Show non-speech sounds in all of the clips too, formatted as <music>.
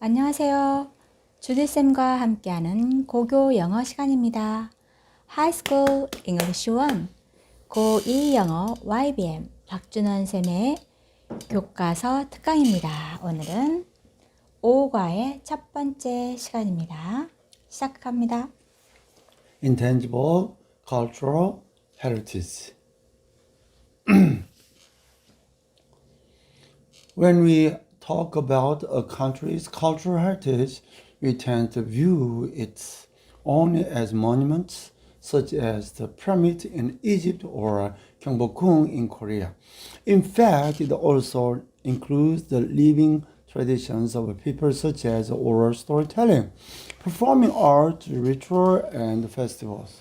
안녕하세요. 주디쌤과 함께하는 고교 영어 시간입니다. High School English 1 고2 영어 YBM 박준원 쌤의 교과서 특강입니다. 오늘은 5과의 첫 번째 시간입니다. 시작합니다. intangible cultural heritage. <clears throat> when we talk about a country's cultural heritage, we tend to view it only as monuments such as the pyramid in Egypt or Gyeongbokgung in Korea. In fact, it also includes the living traditions of people such as oral storytelling, performing art, ritual, and festivals.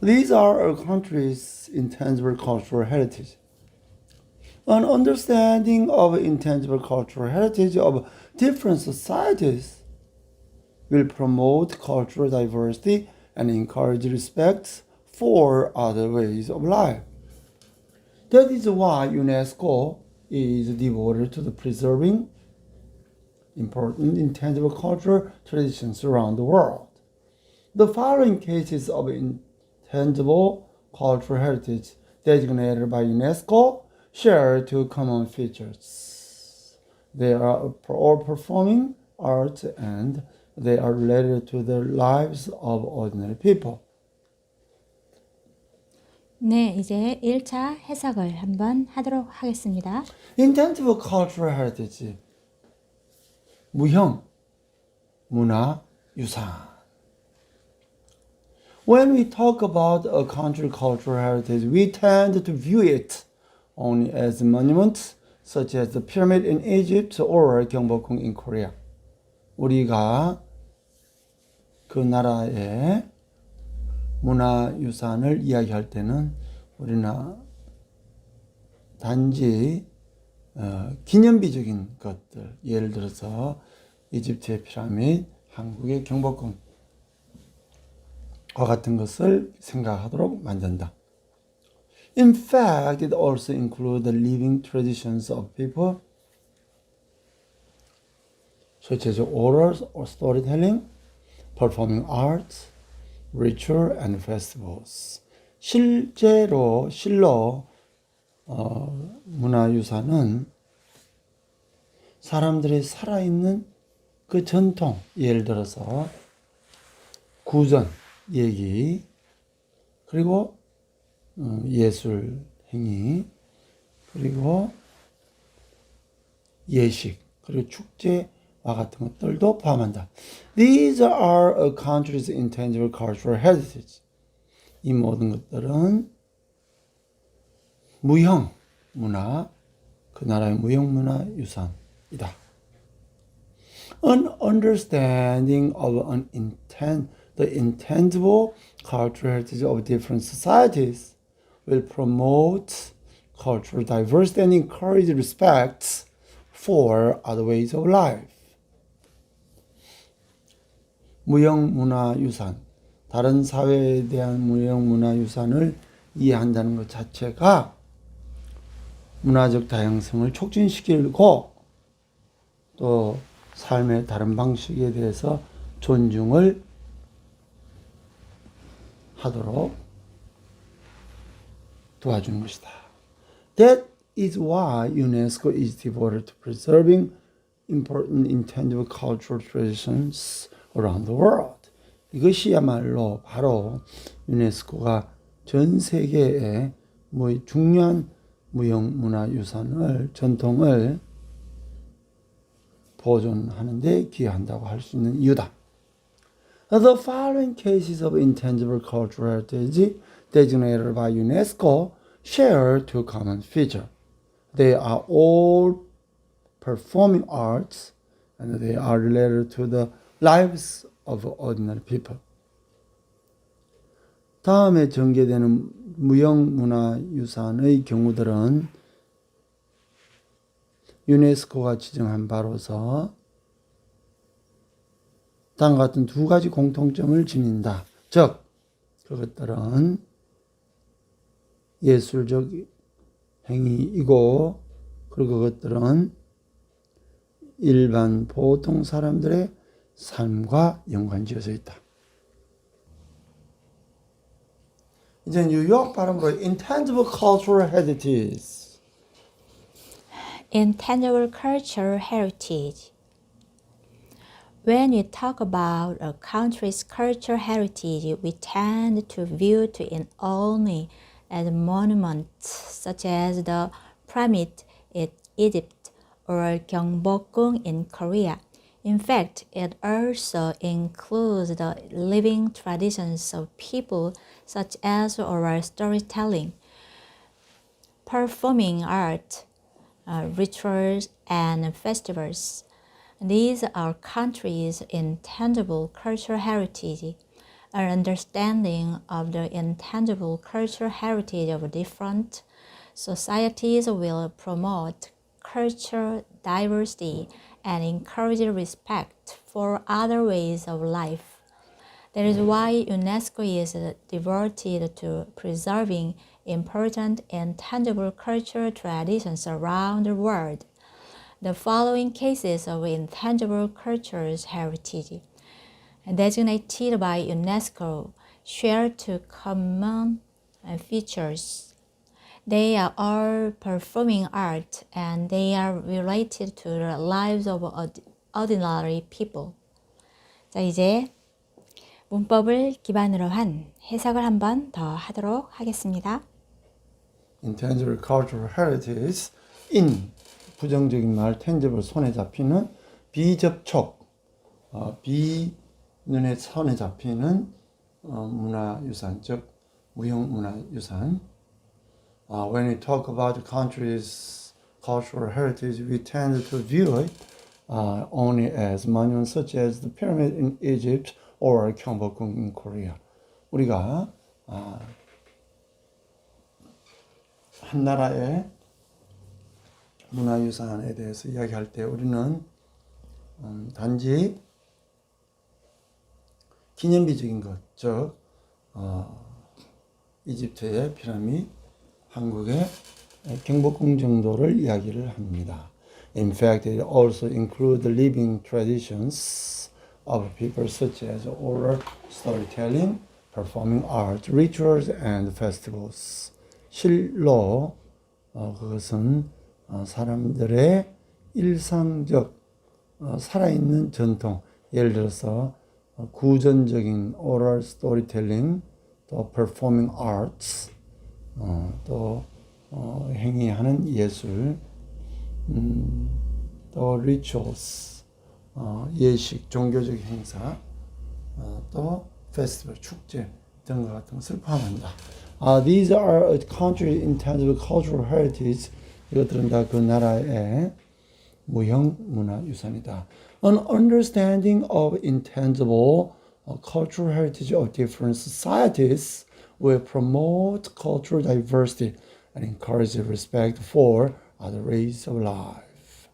These are a country's intangible cultural heritage. An understanding of intangible cultural heritage of different societies will promote cultural diversity and encourage respect for other ways of life. That is why UNESCO is devoted to the preserving important intangible cultural traditions around the world. The following cases of intangible cultural heritage designated by UNESCO share two common features. They are all performing arts and they are related to the lives of ordinary people. 네, 이제 1차 해석을 한번 하도록 하겠습니다. Intangible cultural heritage. 무형, 문화, 유산. When we talk about a country's cultural heritage, we tend to view it only as monuments such as the pyramid in Egypt or 경복궁 in Korea. 우리가 그 나라의 문화유산을 이야기할 때는 우리는 단지 어, 기념비적인 것들, 예를 들어서 이집트의 피라미드, 한국의 경복궁과 같은 것을 생각하도록 만든다. In fact, it also includes the living traditions of people, such as oral or storytelling, performing arts, ritual, and festivals. 실제로 실로 어, 문화유산은 사람들이 살아있는 그 전통, 예를 들어서 구전 얘기, 그리고 어, 예술 행위, 그리고 예식, 그리고 축제와 같은 것들도 포함한다. These are a country's intangible cultural heritage. 이 모든 것들은 무형 문화, 그 나라의 무형 문화 유산이다. An understanding of an intent, the intangible cultural heritage of different societies will promote cultural diversity and encourage respect for other ways of life. 무형 문화 유산, 다른 사회에 대한 무형 문화 유산을 이해한다는 것 자체가 문화적 다양성을 촉진시키고 또 삶의 다른 방식에 대해서 존중을 하도록 도와주는 것이다. That is why UNESCO is devoted to preserving important intangible cultural traditions around the world. 이것이야말로 바로 유네스코가 전 세계의 뭐 중요한 무형 문화 유산을 전통을 보존하는 데 기여한다고 할 수 있는 이유다. The following cases of intangible cultural heritage designated by UNESCO share two common features. They are all performing arts and they are related to the lives of ordinary people. 다음에 전개되는 무형 문화 유산의 경우들은 유네스코가 지정한 바로서 다음과 같은 두 가지 공통점을 지닌다. 즉, 그것들은 예술적 행위이고, 그리고 그것들은 일반 보통 사람들의 삶과 연관지어져 있다. 이제 뉴욕 발음으로 intangible cultural heritage. Intangible cultural heritage. When we talk about a country's cultural heritage, we tend to view it only as monuments such as the pyramid in Egypt or Gyeongbokgung in Korea. In fact, it also includes the living traditions of people such as oral storytelling, performing art, uh, rituals, and festivals. These are countries' intangible cultural heritage. an understanding of the intangible cultural heritage of different societies will promote cultural diversity and encourage respect for other ways of life. That is why UNESCO is devoted to preserving important intangible cultural traditions around the world The following cases of intangible cultural heritage, designated by UNESCO, share two common uh, features. They are all performing art and they are related to the lives of ord- ordinary people. 자, 이제 문법을 기반으로 한 해석을 한번 더 하도록 하겠습니다. intangible cultural heritage in 부정적인 말 tangible 손에 잡히는 비접촉 어, 비 눈에 손에 잡히는 어, 문화유산 즉 무형 문화유산 uh, when we talk about the country's cultural heritage we tend to view it uh, only as monuments such as the pyramid in Egypt or Gyeongbokgung in Korea 우리가 아, 한 나라의 문화유산에 대해서 이야기할 때 우리는 음, 단지 기념비적인 것, 즉 어, 이집트의 피라미드, 한국의 경복궁 정도를 이야기를 합니다. In fact, it also includes living traditions of people such as oral storytelling, performing art, rituals, and festivals. 실로 어, 그것은 어, 사람들의 일상적 어, 살아있는 전통, 예를 들어서 어, 구전적인 oral storytelling, 또 arts, 어, 또 어, 행위하는 예술, 음, 또 어, 예식, 종교적 행사, 어, 또 페스티벌, 축제 등과 같은 것을 포함한다. Uh, these are a country's intangible cultural heritage. 이것들은 다 그 나라의 무형 문화 유산이다. An understanding of intangible uh, cultural heritage of different societies will promote cultural diversity and encourage respect for other ways of life.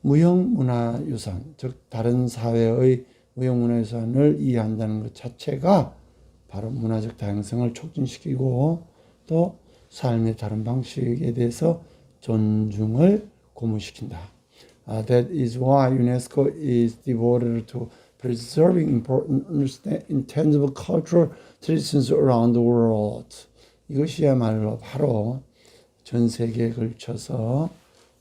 무형 문화 유산, 즉 다른 사회의 무형 문화 유산을 이해한다는 것 자체가 바로 문화적 다양성을 촉진시키고 또 삶의 다른 방식에 대해서 존중을 고무시킨다. Uh, that is why UNESCO is devoted to preserving important intangible cultural traditions around the world. 이것이야말로 바로 전 세계에 걸쳐서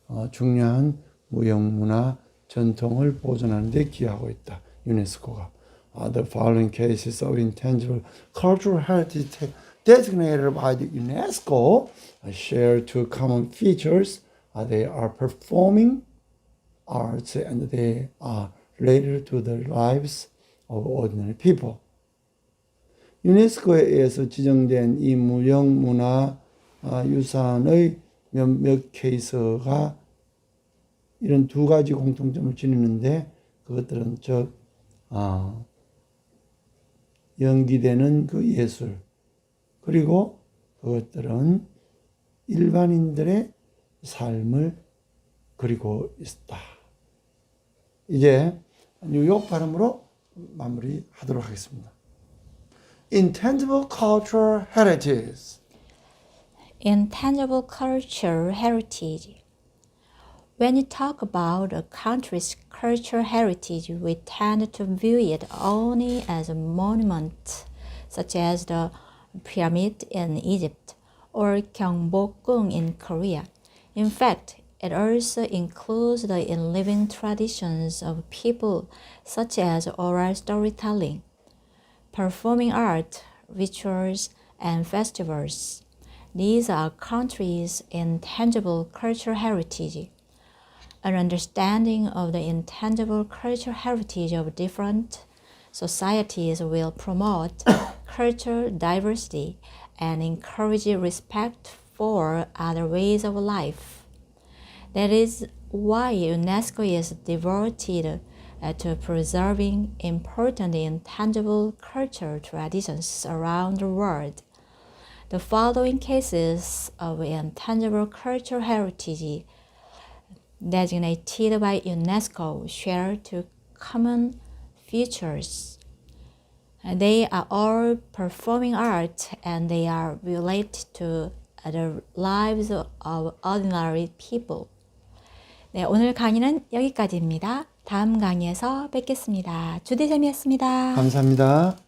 어, 중요한 무형문화 전통을 보존하는 데 기여하고 있다. 유네스코가. Uh, the following cases of intangible cultural heritage designated by the UNESCO uh, share two common features. Uh, they are performing arts and they are related to the lives of ordinary people. 유네스코에 의해서 지정된 이 무형 문화 아, 유산의 몇몇 케이스가 이런 두 가지 공통점을 지니는데 그것들은 즉 아, 연기되는 그 예술 그리고 그것들은 일반인들의 삶을 그리고 있다. 이제 뉴욕 발음으로 마무리하도록 하겠습니다. Intangible cultural heritage. Intangible cultural heritage. When you talk about a country's cultural heritage, we tend to view it only as a monument, such as the pyramid in Egypt or Gyeongbokgung in Korea. In fact, it also includes the living traditions of people, such as oral storytelling, performing art, rituals, and festivals. These are countries' intangible cultural heritage. An understanding of the intangible cultural heritage of different societies will promote cultural diversity and encourage respect for other ways of life. That is why UNESCO is devoted uh, to preserving important intangible cultural traditions around the world. The following cases of intangible cultural heritage designated by UNESCO share two common features. They are all performing art and they are related to the lives of ordinary people. 네, 오늘 강의는 여기까지입니다. 다음 강의에서 뵙겠습니다. 주대쌤이었습니다. 감사합니다.